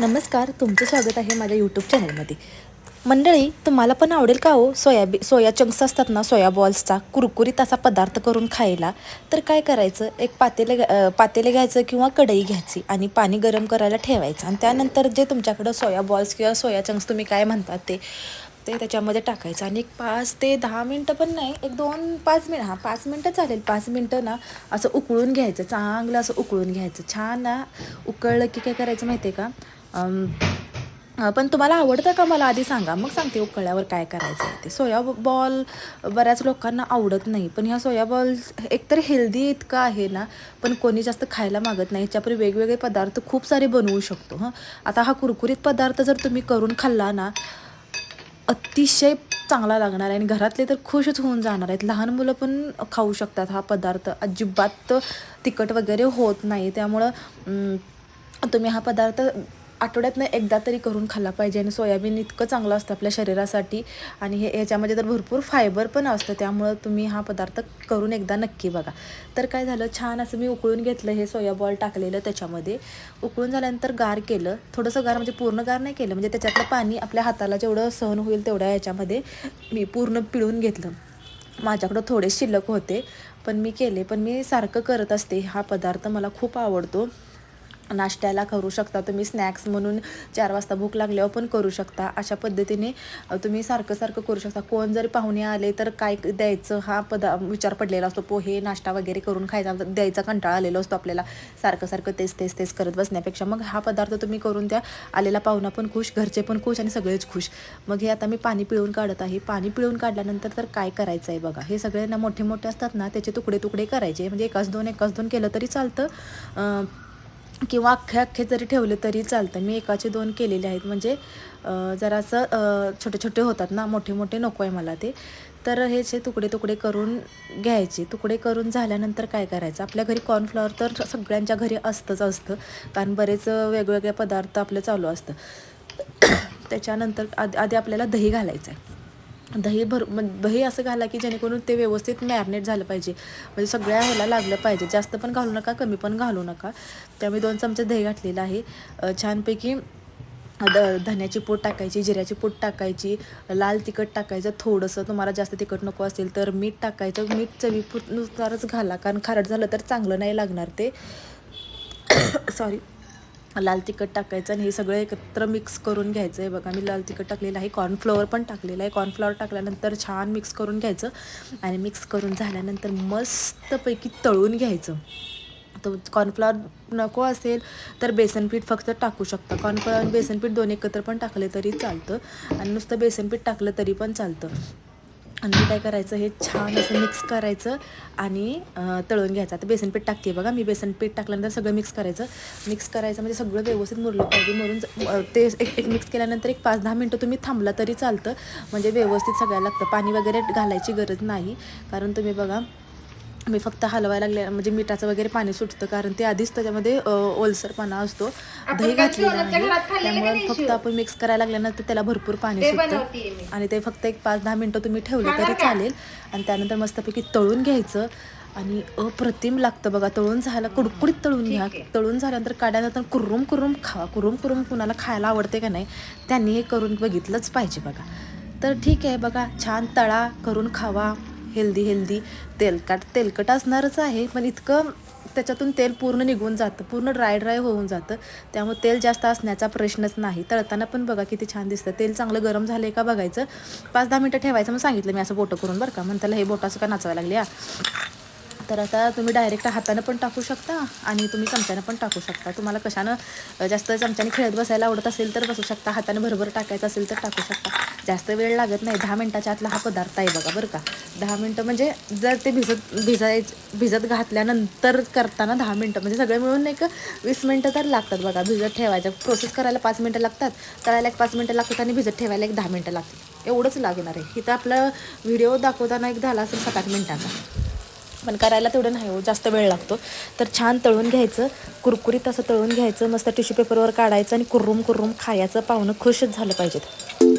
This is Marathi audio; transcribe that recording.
नमस्कार तुमचं स्वागत आहे माझ्या यूट्यूब चॅनलमध्ये मंडळी तुम्हाला पण आवडेल का हो सोयाबी सोया चंक्स असतात ना सोया बॉल्सचा कुरकुरीत असा पदार्थ करून खायला? तर काय करायचं? एक पातेले पातेले घ्यायचं किंवा कढई घ्यायची आणि पाणी गरम करायला ठेवायचं. आणि त्यानंतर जे तुमच्याकडं सोया बॉल्स किंवा सोया चंक्स तुम्ही काय म्हणतात ते ते त्याच्यामध्ये टाकायचं. आणि एक पाच ते दहा मिनटं पण नाही एक दोन पाच मिनट हां पाच मिनटं चालेल. पाच मिनटं ना असं उकळून घ्यायचं चांगलं असं उकळून घ्यायचं. छान ना उकळलं की काय करायचं माहिती आहे का? पण तुम्हाला आवडतं का? मला आधी सांगा. मग सांगते उकळल्यावर काय करायचं आहे ते. सोया बॉल बऱ्याच लोकांना आवडत नाही पण ह्या सोया बॉल एकतर हेल्दी इतकं आहे ना पण कोणी जास्त खायला मागत नाही. ह्याच्यापरी वेगवेगळे पदार्थ खूप सारे बनवू शकतो हां. आता हा कुरकुरीत पदार्थ जर तुम्ही करून खाल्ला ना अतिशय चांगला लागणार आहे आणि घरातले तर खुशच होऊन जाणार आहेत. लहान मुलं पण खाऊ शकतात हा पदार्थ. अजिबात तिखट वगैरे होत नाही. त्यामुळं तुम्ही हा पदार्थ आठवड्यातनं एकदा तरी करून खाल्ला पाहिजे आणि सोयाबीन इतकं चांगलं असतं आपल्या शरीरासाठी. आणि हे ह्याच्यामध्ये तर भरपूर फायबर पण असतं त्यामुळं तुम्ही हा पदार्थ करून एकदा नक्की बघा. तर काय झालं छान असं मी उकळून घेतलं हे सोया बॉल टाकलेलं त्याच्यामध्ये. उकळून झाल्यानंतर गार केलं. थोडंसं गार म्हणजे पूर्ण गार नाही केलं म्हणजे त्याच्यातलं पाणी आपल्या हाताला जेवढं सहन होईल तेवढ्या ह्याच्यामध्ये मी पूर्ण पिळून घेतलं. माझ्याकडं थोडे शिल्लक होते पण मी केले. पण मी सारखं करत असते. हा पदार्थ मला खूप आवडतो. नाश्त्याला करू शकता. तुम्ही स्नॅक्स म्हणून चार वाजता भूक लागल्यावर पण करू शकता. अशा पद्धतीने तुम्ही सारखं सारखं करू शकता. कोण जरी पाहुणे आले तर काय द्यायचं हा पदा विचार पडलेला असतो. पोहे नाश्ता वगैरे करून खायचा द्यायचा कंटाळा आलेला असतो आपल्याला. सारखं सारखं तेच तेच तेच करत बसण्यापेक्षा. मग हा पदार्थ तुम्ही करून द्या. आलेला पाहुणा पण खुश घरचे पण खुश आणि सगळेच खुश. मग हे आता मी पाणी पिळून काढत आहे. पाणी पिळून काढल्यानंतर तर काय करायचं आहे बघा. हे सगळे ना मोठे मोठे असतात ना त्याचे तुकडे तुकडे करायचे. म्हणजे एकाच दोन एकाच दोन केलं तरी चालतं. किंवा अख्खे अख्खे जरी ठेवले तरी चालतं. मी एकाचे दोन केलेले आहेत. म्हणजे जरासं छोटे छोटे होतात ना मोठे मोठे नको आहे मला ते. तर हेचे तुकडे तुकडे करून घ्यायचे. तुकडे करून झाल्यानंतर काय करायचं? आपल्या घरी कॉर्नफ्लॉवर तर सगळ्यांच्या घरी असतंच असतं. कारण बरेच वेगवेगळे पदार्थ आपलं चालू असतं. त्याच्यानंतर आधी आधी आपल्याला दही घालायचं आहे दही भर मग दही असं घाला की जेणेकरून ते व्यवस्थित मॅरिनेट झालं पाहिजे. म्हणजे सगळ्या ह्याला लागलं पाहिजे. जास्त पण घालू नका कमी पण घालू नका. त्यामुळे दोन चमचे दही घातलेलं आहे. छानपैकी द धन्याची पूड टाकायची जिऱ्याची पूड टाकायची लाल तिखट टाकायचं. थोडंसं तुम्हाला जास्त तिखट नको असेल तर मीठ टाकायचं. मीठ चवीपुरनुसारच घाला. कारण खारट झालं तर चांगलं नाही लागणार ते. सॉरी लाल तिखट टाकायचं आणि हे सगळं एकत्र मिक्स करून घ्यायचं. आहे बघा मी लाल तिखट टाकलेलं आहे कॉर्नफ्लॉवर पण टाकलेलं आहे. कॉर्नफ्लॉवर टाकल्यानंतर छान मिक्स करून घ्यायचं आणि मिक्स करून झाल्यानंतर मस्तपैकी तळून घ्यायचं. तर कॉर्नफ्लॉवर नको असेल तर बेसन पीठ फक्त टाकू शकता. कॉर्नफ्लॉवर आणि बेसन पीठ दोन एकत्र पण टाकले तरी चालतं. आणि नुसतं बेसन पीठ टाकलं तरी पण चालतं. आणि काय करायचं हे छान असं मिक्स करायचं आणि तळून घ्यायचं. आता बेसन पीठ टाकते बघा मी बेसन पीठ टाकल्यानंतर सगळं मिक्स करायचं. मिक्स करायचं म्हणजे सगळं व्यवस्थित मुरलं पाहिजे. मुरून ते एक एक मिक्स केल्यानंतर एक पाच दहा मिनटं तुम्ही थांबला तरी चालतं. म्हणजे व्यवस्थित सगळ्याला लागतं. पाणी वगैरे घालायची गरज नाही. कारण तुम्ही बघा मी फक्त हलवायला लागले म्हणजे मिठाचं वगैरे पाणी सुटतं कारण ते आधीच त्याच्यामध्ये ओलसरपणा असतो. दही घातलेलं आहे त्यामुळे फक्त आपण मिक्स करायला लागल्यानंतर त्याला भरपूर पाणी सुटतं. आणि ते फक्त एक पाच दहा मिनटं तुम्ही ठेवलं तरी चालेल. आणि त्यानंतर मस्तपैकी तळून घ्यायचं. आणि अप्रतिम लागतं बघा तळून झालं कुडकुडीत तळून घ्या. तळून झाल्यानंतर काढल्यानंतर कुर्रुम कुर्रुम खावा कुर्रुम कुर्रुम कुणाला खायला आवडते का नाही त्यांनी हे करून बघितलंच पाहिजे बघा. तर ठीक आहे बघा छान तळा करून खावा. हेल्दी हेल्दी तेलकट तेलकट असणारच आहे पण इतकं त्याच्यातून तेल पूर्ण निघून जातं पूर्ण ड्राय ड्राय होऊन जातं. त्यामुळे तेल जास्त असण्याचा प्रश्नच नाही. तळताना पण बघा किती छान दिसतं. तेल चांगलं गरम झालं आहे का बघायचं. पाच दहा मिनटं ठेवायचं मग सांगितलं मी असं बोटं करून बरं का. म्हणताला हे बोटाचं का नाचावं लागले तर आता तुम्ही डायरेक्ट हातानं पण टाकू शकता आणि तुम्ही चमच्यानं पण टाकू शकता. तुम्हाला कशानं जास्त चमच्याने खेळत बसायला आवडत असेल तर बसू शकता. हातानं भरभर टाकायचं असेल तर टाकू शकता. जास्त वेळ लागत नाही. दहा मिनटाच्या आतला हा पदार्थ आहे बघा बरं का. दहा मिनटं म्हणजे जर ते भिजत भिजाय भिजत घातल्यानंतर करताना दहा मिनटं. म्हणजे सगळे मिळून एक वीस मिनटं तर लागतात बघा. भिजत ठेवायचं. प्रोसेस करायला पाच मिनटं लागतात. तळायला एक पाच मिनटं लागतात आणि भिजत ठेवायला एक दहा मिनटं लागतात. एवढंच लागणार आहे. इथं आपलं व्हिडिओ दाखवताना एक झाला असेल सात आठ मिनटाचा. पण करायला तेवढं नाही हो जास्त वेळ लागतो. तर छान तळून घ्यायचं कुरकुरीत असं तळून घ्यायचं मस्त टिश्यू पेपरवर काढायचं आणि कुर्रुम कुर्रुम खायचं पाहुणं खुशच झालं पाहिजेत.